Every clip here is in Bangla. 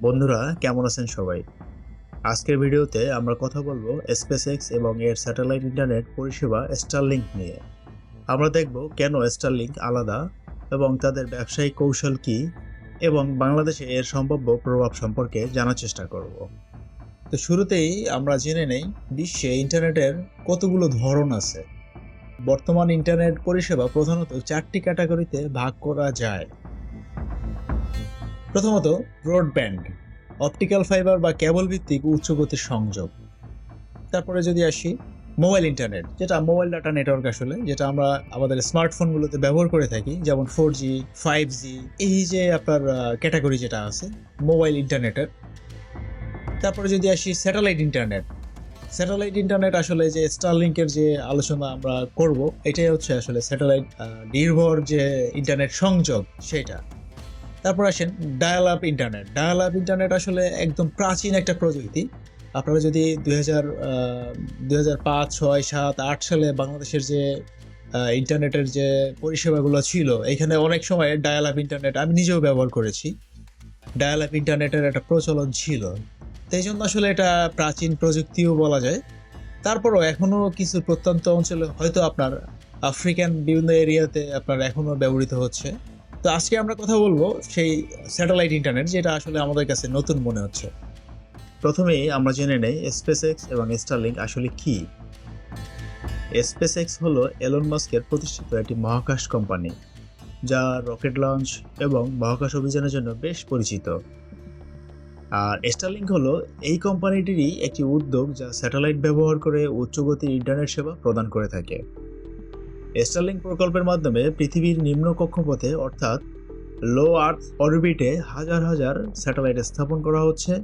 বন্ধুরা, কেমন আছেন সবাই? আজকের ভিডিওতে আমরা কথা বলব স্পেসএক্স এবং এর স্যাটেলাইট ইন্টারনেট পরিষেবা স্টারলিংক নিয়ে। আমরা দেখব কেন স্টারলিংক আলাদা এবং তাদের ব্যবসায়িক কৌশল কি এবং বাংলাদেশে এর সম্ভাব্য প্রভাব সম্পর্কে জানার চেষ্টা করব। তো শুরুতেই আমরা জেনে নেই বিশ্বে ইন্টারনেটের কতগুলো ধরন আছে। বর্তমান ইন্টারনেট পরিষেবা প্রধানত চারটি ক্যাটাগরিতে ভাগ করা যায়। প্রথমত ব্রডব্যান্ড অপটিক্যাল ফাইবার বা কেবল ভিত্তিক উচ্চ গতির সংযোগ। তারপরে যদি আসি মোবাইল ইন্টারনেট যেটা মোবাইল ডাটা নেটওয়ার্ক আসলে, যেটা আমরা আমাদের স্মার্টফোনগুলোতে ব্যবহার করে থাকি, যেমন ফোর জি ফাইভ জি এই যে আপনার ক্যাটাগরি যেটা আছে মোবাইল ইন্টারনেটের তারপরে যদি আসি স্যাটেলাইট ইন্টারনেট স্যাটেলাইট ইন্টারনেট আসলে যে স্টারলিংকের যে আলোচনা আমরা করব, এটাই হচ্ছে আসলে স্যাটেলাইট নির্ভর যে ইন্টারনেট সংযোগ, সেটা। তারপর আসেন dial up internet dial up internet আসলে একদম প্রাচীন একটা প্রযুক্তি। আপনারা যদি দুই হাজার দুই হাজার পাঁচ, ছয়, সাত, আট সালে বাংলাদেশের যে ইন্টারনেটের যে পরিষেবাগুলো ছিল, এখানে অনেক সময় ডায়াল আপ ইন্টারনেট আমি নিজেও ব্যবহার করেছি। ডায়াল আপ ইন্টারনেটের একটা প্রচলন ছিল। তাই জন্য আসলে এটা প্রাচীন প্রযুক্তিও বলা যায়। তারপরও এখনও কিছু প্রত্যন্ত অঞ্চলে হয়তো আপনার আফ্রিকান বিভিন্ন এরিয়াতে আপনার এখনও ব্যবহৃত হচ্ছে। তো আজকে আমরা কথা বলব সেই স্যাটেলাইট ইন্টারনেট যেটা আসলে আমাদের কাছে নতুন মনে হচ্ছে। প্রথমেই আমরা জেনে নেই স্পেসএক্স এবং স্টারলিংক আসলে কি। স্পেস এক্স হলো এলন মাস্কের প্রতিষ্ঠিত একটি মহাকাশ কোম্পানি যা রকেট লঞ্চ এবং মহাকাশ অভিযানের জন্য বেশ পরিচিত। আর স্টারলিংক হলো এই কোম্পানিটিরই একটি উদ্যোগ যা স্যাটেলাইট ব্যবহার করে উচ্চগতির ইন্টারনেট সেবা প্রদান করে থাকে। স্টারলিংক প্রকল্পের মাধ্যমে পৃথিবীর নিম্ন কক্ষপথে, অর্থাৎ লো আর্থ অরবিটে হাজার হাজার স্যাটেলাইট স্থাপন করা হচ্ছে,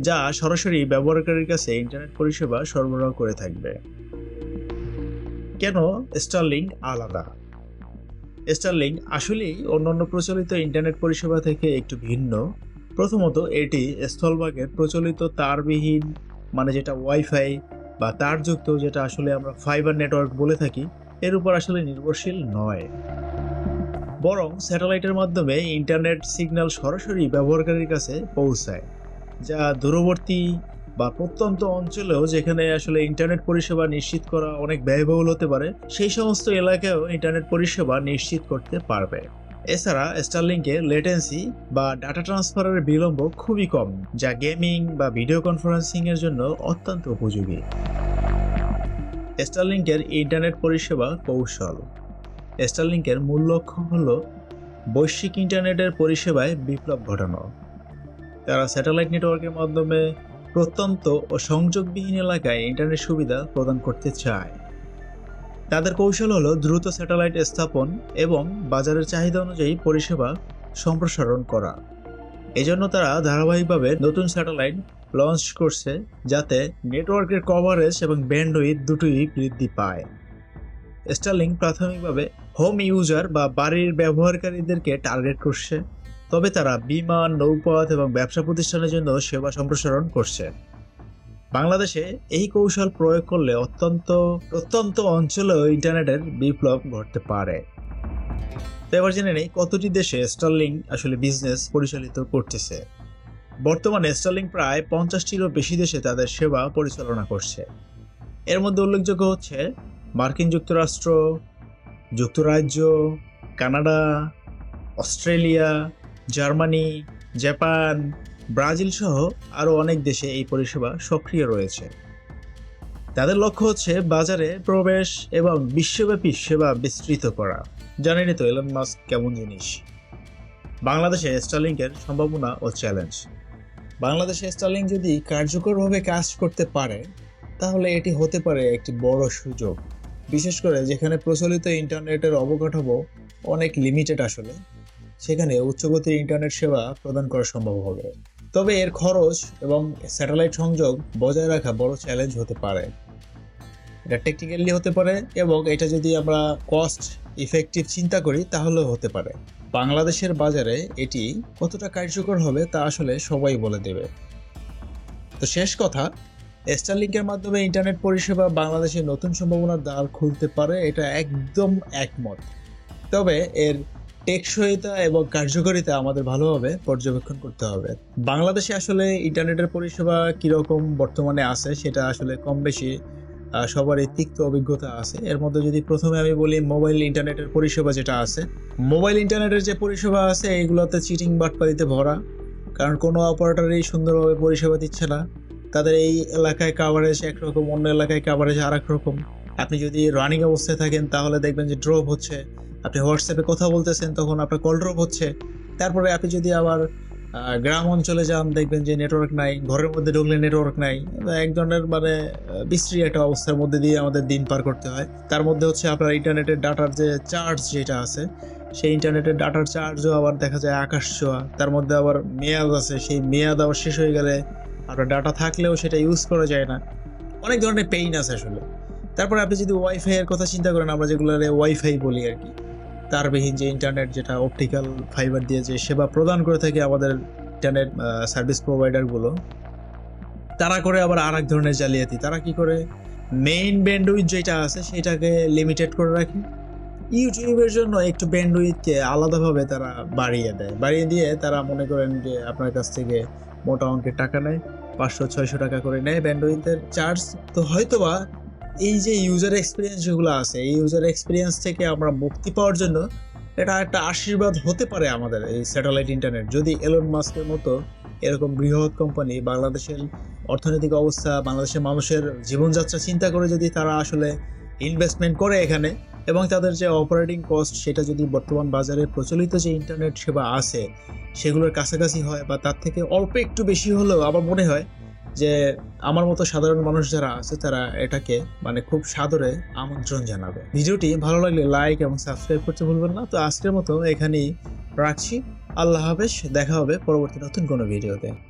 যা সরাসরি ব্যবহারকারীর কাছে ইন্টারনেট পরিষেবা সরবরাহ করে থাকবে। কেন স্টারলিংক আলাদা? স্টারলিংক আসলেই অন্যান্য প্রচলিত ইন্টারনেট পরিষেবা থেকে একটু ভিন্ন। প্রথমত, এটি স্থলভাগের প্রচলিত তারবিহীন মানে যেটা ওয়াইফাই বা তারযুক্ত, যেটা আসলে আমরা ফাইবার নেটওয়ার্ক বলে থাকি এর উপর আসলে নির্ভরশীল নয়। বরং স্যাটেলাইটের মাধ্যমে ইন্টারনেট সিগন্যাল সরাসরি ব্যবহারকারীর কাছে পৌঁছায়, যা দূরবর্তী বা প্রত্যন্ত অঞ্চলেও যেখানে আসলে ইন্টারনেট পরিষেবা নিশ্চিত করা অনেক ব্যয়বহুল হতে পারে, সেই সমস্ত এলাকায়ও ইন্টারনেট পরিষেবা নিশ্চিত করতে পারবে। এছাড়া স্টারলিংকে লেটেন্সি বা ডাটা ট্রান্সফারের বিলম্ব খুবই কম, যা গেমিং বা ভিডিও কনফারেন্সিংয়ের জন্য অত্যন্ত উপযোগী। স্টারলিংকের ইন্টারনেট পরিষেবা কৌশল। স্টারলিংকের মূল লক্ষ্য হল বৈশ্বিক ইন্টারনেটের পরিষেবায় বিপ্লব ঘটানো। তারা স্যাটেলাইট নেটওয়ার্কের মাধ্যমে প্রত্যন্ত ও সংযোগবিহীন এলাকায় ইন্টারনেট সুবিধা প্রদান করতে চায়। তাদের কৌশল হলো দ্রুত স্যাটেলাইট স্থাপন এবং বাজারের চাহিদা অনুযায়ী পরিষেবা সম্প্রসারণ করা। এজন্য তারা ধারাবাহিকভাবে নতুন স্যাটেলাইট লঞ্চ করছে যাতে নেটওয়ার্কের কভারেজ এবং ব্যান্ডউইথ দুটোই বৃদ্ধি পায়। স্টারলিংক প্রাথমিকভাবে হোম ইউজার বা বাড়ির ব্যবহারকারীদেরকে টার্গেট করছে, তবে তারা বিমান, নৌপথ এবং ব্যবসা প্রতিষ্ঠানের জন্য সেবা সম্প্রসারণ করছে। বাংলাদেশে এই কৌশল প্রয়োগ করলে অত্যন্ত অত্যন্ত অঞ্চলেও ইন্টারনেটের বিপ্লব ঘটতে পারে। তো এবার জেনে নেই কতটি দেশে স্টারলিং আসলে বিজনেস পরিচালিত করতেছে। বর্তমানে স্টারলিং প্রায় পঞ্চাশটিরও বেশি দেশে তাদের সেবা পরিচালনা করছে। এর মধ্যে উল্লেখযোগ্য হচ্ছে মার্কিন যুক্তরাষ্ট্র, যুক্তরাজ্য, Canada, Australia, Germany, Japan, Brazil সহ আরও অনেক দেশে এই পরিষেবা সক্রিয় রয়েছে। তাদের লক্ষ্য হচ্ছে বাজারে প্রবেশ এবং বিশ্বব্যাপী সেবা বিস্তৃত করা। জানেনই তো এলন মাস্ক কেমন জিনিস। বাংলাদেশে স্টারলিংকের সম্ভাবনা ও চ্যালেঞ্জ বাংলাদেশে স্টারলিংক যদি কার্যকরভাবে কাজ করতে পারে, তাহলে এটি হতে পারে একটি বড় সুযোগ। বিশেষ করে যেখানে প্রচলিত ইন্টারনেটের অবকাঠামো অনেক লিমিটেড আসলে, সেখানে উচ্চগতির ইন্টারনেট সেবা প্রদান করা সম্ভব হবে। তবে এর খরচ এবং স্যাটেলাইট সংযোগ বজায় রাখা বড় চ্যালেঞ্জ হতে পারে। এটা টেকনিক্যালি হতে পারে এবং এটা যদি আমরা কস্ট ইফেক্টিভ চিন্তা করি, তাহলেও হতে পারে। বাংলাদেশের বাজারে এটি কতটা কার্যকর হবে তা আসলে সবাই বলে দেবে। তো শেষ কথা স্টারলিংকের মাধ্যমে ইন্টারনেট পরিষেবা বাংলাদেশে নতুন সম্ভাবনার দ্বার খুলতে পারে এটা একদম একমত। তবে এর টেকসইতা এবং কার্যকারিতা আমাদের ভালোভাবে পর্যবেক্ষণ করতে হবে। বাংলাদেশে আসলে ইন্টারনেটের পরিষেবা কীরকম বর্তমানে আছে সেটা আসলে কম বেশি সবারই তিক্ত অভিজ্ঞতা আছে। এর মধ্যে যদি প্রথমে আমি বলি মোবাইল ইন্টারনেটের পরিষেবা যেটা আছে, মোবাইল ইন্টারনেটের যে পরিষেবা আছে, এইগুলোতে চিটিং বাটপারিতে ভরা। কারণ কোনো অপারেটরই সুন্দরভাবে পরিষেবা দিচ্ছে না। তাদের এই এলাকায় কাভারেজ একরকম, অন্য এলাকায় কাভারেজ আর রকম আপনি যদি রানিং অবস্থায় থাকেন, তাহলে দেখবেন যে ড্রপ হচ্ছে। আপনি হোয়াটসঅ্যাপে কথা বলতেছেন, তখন আপনার কল ড্রপ হচ্ছে। তারপরে আপনি যদি আবার গ্রাম অঞ্চলে যান দেখবেন যে নেটওয়ার্ক নাই, ঘরের মধ্যে ঢুকলে নেটওয়ার্ক নাই এক ধরনের মানে বিশ্রী একটা অবস্থার মধ্যে দিয়ে আমাদের দিন পার করতে হয়। তার মধ্যে হচ্ছে আপনার ইন্টারনেটের ডাটার যে চার্জ যেটা আছে, সেই ইন্টারনেটের ডাটার চার্জও আবার দেখা যায় আকাশ ছোঁয়া। তার মধ্যে আবার মেয়াদ আছে, সেই মেয়াদ আবার শেষ হয়ে গেলে আপনার ডাটা থাকলেও সেটা ইউজ করা যায় না। অনেক ধরনের পেইন আছে আসলে। তারপরে আপনি যদি ওয়াইফাই এর কথা চিন্তা করেন, আমরা যেগুলো ওয়াইফাই বলি আর কি তারবিহীন যে ইন্টারনেট যেটা অপটিক্যাল ফাইবার দিয়ে যে সেবা প্রদান করে থাকে আমাদের ইন্টারনেট সার্ভিস প্রোভাইডারগুলো তারা করে আবার আর এক ধরনের জালিয়াতি। তারা কি করে? মেইন ব্যান্ডউইথ যেটা আছে সেটাকে লিমিটেড করে রাখে। ইউটিউবের জন্য একটু ব্যান্ডউইথকে আলাদাভাবে তারা বাড়িয়ে দেয়। বাড়িয়ে দিয়ে তারা মনে করেন যে আপনার কাছ থেকে মোটা অঙ্কের টাকা নেয়, পাঁচশো, ছয়শো টাকা করে নেয় ব্যান্ডউইথের চার্জ তো হয়তোবা এই যে ইউজার এক্সপিরিয়েন্স যেগুলো আছে, এই ইউজার এক্সপিরিয়েন্স থেকে আমরা মুক্তি পাওয়ার জন্য এটা একটা আশীর্বাদ হতে পারে আমাদের এই স্যাটেলাইট ইন্টারনেট যদি এলন মাস্কের মতো এরকম বৃহৎ কোম্পানি বাংলাদেশের অর্থনৈতিক অবস্থা, বাংলাদেশের মানুষের জীবনযাত্রা চিন্তা করে যদি তারা আসলে ইনভেস্টমেন্ট করে এখানে এবং তাদের যে অপারেটিং কস্ট সেটা যদি বর্তমান বাজারে প্রচলিত যে ইন্টারনেট সেবা আছে, সেগুলোর কাছাকাছি হয় বা তার থেকে অল্প একটু বেশি হলেও আমার মনে হয় যে আমার মতো সাধারণ মানুষ যারা আছে, তারা এটাকে মানে খুব সাদরে আমন্ত্রণ জানাবে। ভিডিওটি ভালো লাগলে লাইক এবং সাবস্ক্রাইব করতে ভুলবেন না। তো আজকের মতো এখানেই রাখছি। আল্লাহ হাফেজ। দেখা হবে পরবর্তী নতুন কোনো ভিডিওতে।